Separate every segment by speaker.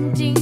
Speaker 1: seventeen.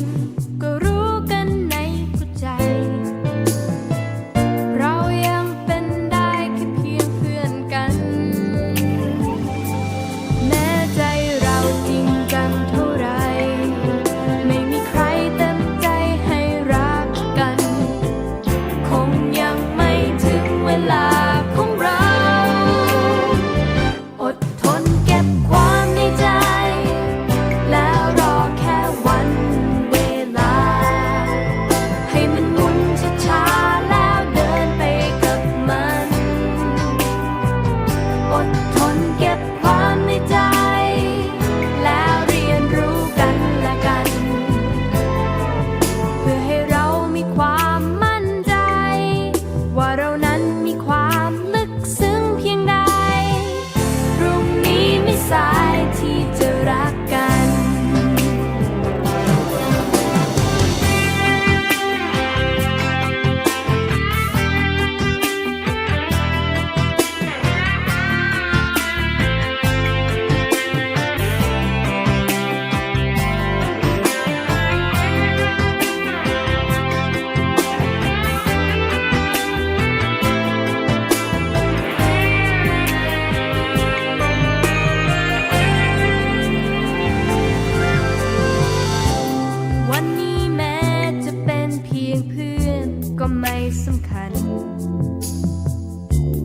Speaker 1: ไม่สำคัญ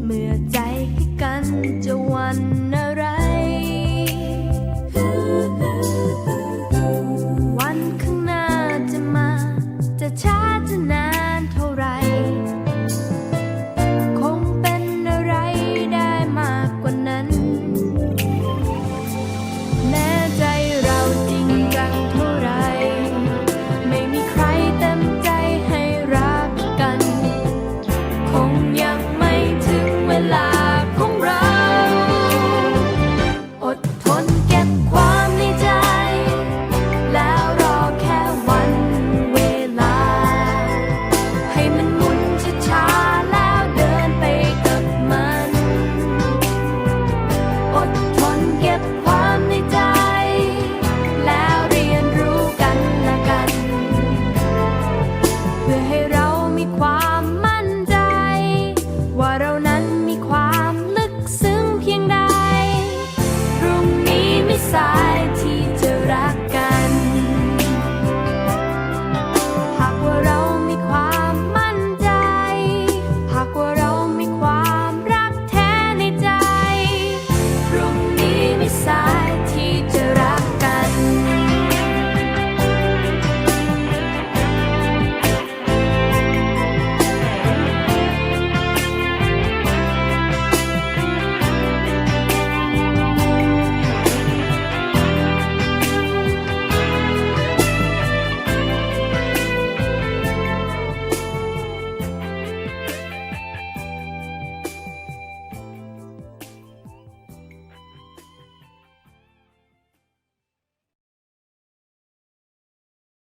Speaker 1: เมื่อใจให้กันจะวันนั้น